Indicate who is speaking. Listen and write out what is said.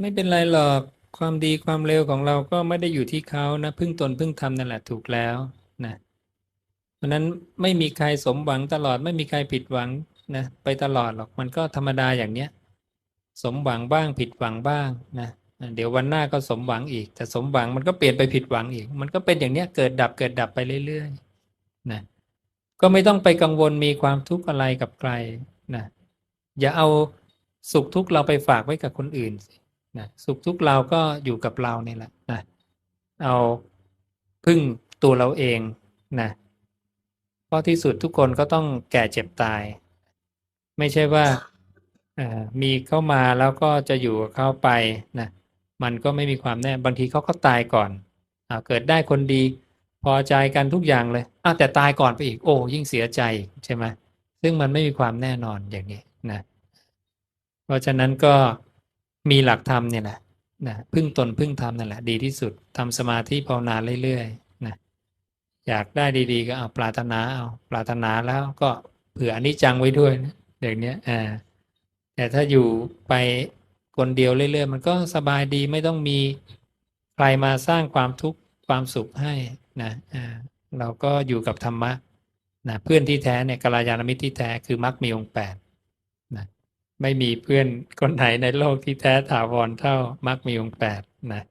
Speaker 1: ไม่เป็นไรหรอกความดีความเร็วของเราก็ไม่ได้อยู่ที่เขานะพึ่งตนพึ่งธรรมนั่นแหละถูกแล้วนะเพราะนั้นไม่มีใครสมหวังตลอด ไม่มีใครผิดหวังนะไปตลอดหรอกมันก็ธรรมดาอย่างเนี้ยสมหวังบ้างผิดหวังบ้างนะเดี๋ยววันหน้าก็สมหวังอีก แต่สมหวังมันก็เปลี่ยนไปผิดหวังอีก มันก็เป็นอย่างเนี้ยเกิดดับเกิดดับไปเรื่อยๆนะก็ไม่ต้องไปกังวลมีความทุกข์อะไรกับใครนะอย่าเอาสุขทุกข์เราไปฝากไว้กับคนอื่นสิ นะสุขทุกข์เราก็อยู่กับเราเนี่ยแหละนะเอาพึ่งตัวเราเองนะเพราะที่สุดทุกคนก็ต้องแก่เจ็บตาย ไม่ใช่ว่าเอ่อมีเข้ามาแล้วก็จะอยู่กับเขาไปนะมันก็ไม่มีความแน่บางทีเขาก็ตายก่อนอ่าเกิดได้คนดีพอใจกันทุกอย่างเลยอ้าวแต่ตายก่อนไปอีกโอ้ยิ่งเสียใจอีกใช่ไหมซึ่งมันไม่มีความแน่นอนอย่างนี้นะ เพราะฉะนั้นก็ มีหลักธรรมเนี่ยแหละนะพึ่งตนพึ่งธรรมนั่นแหละดีที่สุดทำสมาธิภาวนาเรื่อยๆนะอยากได้ดีๆ ก็เอาปรารถนาเอาปรารถนาแล้วก็เผื่ออนิจจังไว้ด้วยนะอย่างเนี้ยอ่าแต่ถ้าอยู่ไปคนเดียวเรื่อยๆ มันก็สบายดีไม่ต้องมีใครมาสร้างความทุกข์ความสุขให้นะอ่าเราก็อยู่กับธรรมะนะเพื่อนที่แท้เนี่ยกัลยาณมิตรที่แท้คือมรรคมีองค์แปด ไม่มีเพื่อนคนไหนในโลกที่แท้ถาวรเท่ามักมีองค์แปดนะ